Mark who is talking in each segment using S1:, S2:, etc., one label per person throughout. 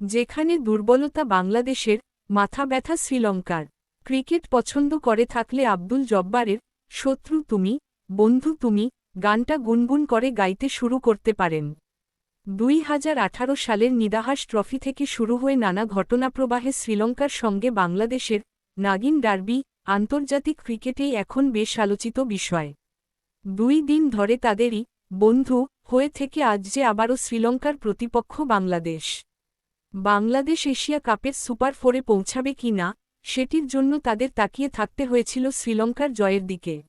S1: যেখানে দুর্বলতা বাংলাদেশের মাথা ব্যথা শ্রীলঙ্কার। ক্রিকেট পছন্দ করে থাকলে আব্দুল জব্বারের শত্রু তুমি, বন্ধু তুমি, গানটা গুনগুন করে গাইতে শুরু করতে পারেন। দুই হাজার আঠারো সালের নিদাহাস ট্রফি থেকে শুরু হয়ে নানা ঘটনাপ্রবাহে শ্রীলঙ্কার সঙ্গে বাংলাদেশের নাগিন ডার্বি আন্তর্জাতিক ক্রিকেটেই এখন বেশ আলোচিত বিষয়। দুই দিন ধরে তাদেরই বন্ধু হয়ে থেকে আজ যে আবারও শ্রীলঙ্কার প্রতিপক্ষ বাংলাদেশ। বাংলাদেশ এশিয়া কাপের সুপার ফোরে পৌঁছাবে কি না, সেটির জন্য তাদের তাকিয়ে থাকতে হয়েছিল শ্রীলঙ্কার জয়ের দিকে।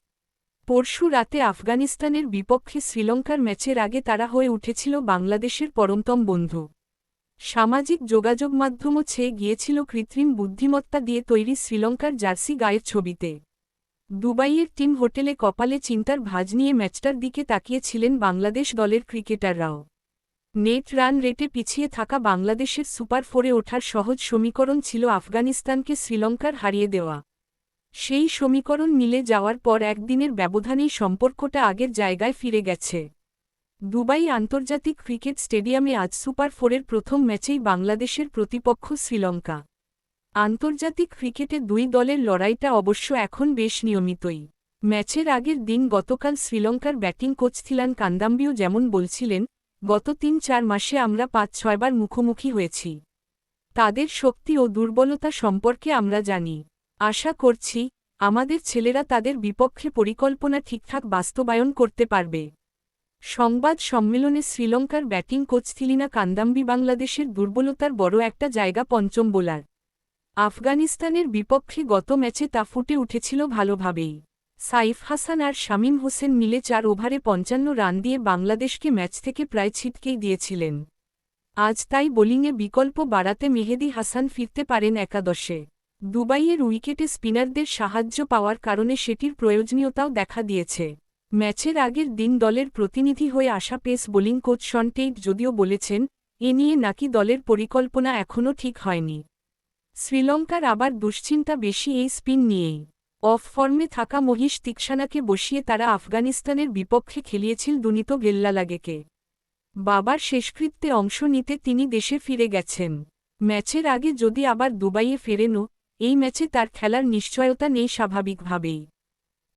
S1: পরশু রাতে আফগানিস্তানের বিপক্ষে শ্রীলঙ্কার ম্যাচের আগে তারা হয়ে উঠেছিল বাংলাদেশের পরমতম বন্ধু। সামাজিক যোগাযোগ মাধ্যমও ছেয়ে গিয়েছিল কৃত্রিম বুদ্ধিমত্তা দিয়ে তৈরি শ্রীলঙ্কার জার্সি গায়ের ছবিতে। দুবাইয়ের টিম হোটেলে কপালে চিন্তার ভাজ নিয়ে ম্যাচটার দিকে তাকিয়েছিলেন বাংলাদেশ দলের ক্রিকেটাররাও। নেট রান রেটে পিছিয়ে থাকা বাংলাদেশের সুপার ফোরে ওঠার সহজ সমীকরণ ছিল আফগানিস্তানকে শ্রীলঙ্কার হারিয়ে দেওয়া। সেই সমীকরণ মিলে যাওয়ার পর একদিনের ব্যবধানেই সম্পর্কটা আগের জায়গায় ফিরে গেছে। দুবাই আন্তর্জাতিক ক্রিকেট স্টেডিয়ামে আজ সুপার ফোরের প্রথম ম্যাচেই বাংলাদেশের প্রতিপক্ষ শ্রীলঙ্কা। আন্তর্জাতিক ক্রিকেটে দুই দলের লড়াইটা অবশ্য এখন বেশ নিয়মিতই। ম্যাচের আগের দিন গতকাল শ্রীলঙ্কার ব্যাটিং কোচ থিলান কান্দাম্বিও যেমন বলছিলেন গত তিন চার মাসে আমরা পাঁচ ছয়বার মুখোমুখি হয়েছি। তাদের শক্তি ও দুর্বলতা সম্পর্কে আমরা জানি। আশা করছি, আমাদের ছেলেরা তাদের বিপক্ষে পরিকল্পনা ঠিকঠাক বাস্তবায়ন করতে পারবে। সংবাদ সম্মেলনে শ্রীলঙ্কার ব্যাটিং কোচ থিলিনা কান্দাম্বি বাংলাদেশের দুর্বলতার বড় একটা জায়গা পঞ্চম বোলার। আফগানিস্তানের বিপক্ষে গত ম্যাচে তা ফুটে উঠেছিল ভালোভাবেই। সাইফ হাসান আর শামীম হোসেন মিলে চার ওভারে পঞ্চান্ন রান দিয়ে বাংলাদেশকে ম্যাচ থেকে প্রায় ছিটকেই দিয়েছিলেন। আজ তাই বোলিংয়ে বিকল্প বাড়াতে মেহেদি হাসান ফিরতে পারেন একাদশে। দুবাইয়ের উইকেটে স্পিনারদের সাহায্য পাওয়ার কারণে সেটির প্রয়োজনীয়তাও দেখা দিয়েছে। ম্যাচের আগের দিন দলের প্রতিনিধি হয়ে আসা পেস বোলিং কোচ শনটেইট যদিও বলেছেন, এ নিয়ে নাকি দলের পরিকল্পনা এখনও ঠিক হয়নি। শ্রীলঙ্কার আবার দুশ্চিন্তা বেশি এই স্পিন নিয়েই। অফ ফর্মে থাকা মহিষ তিকসানাকে বসিয়ে তারা আফগানিস্তানের বিপক্ষে খেলিয়েছিল দুনিত গেল্লালাগেকে। বাবার শেষকৃত্যে অংশ নিতে তিনি দেশে ফিরে গেছেন। ম্যাচের আগে যদি আবার দুবাইয়ে ফেরেনও এই ম্যাচে তার খেলার নিশ্চয়তা নেই স্বাভাবিকভাবেই।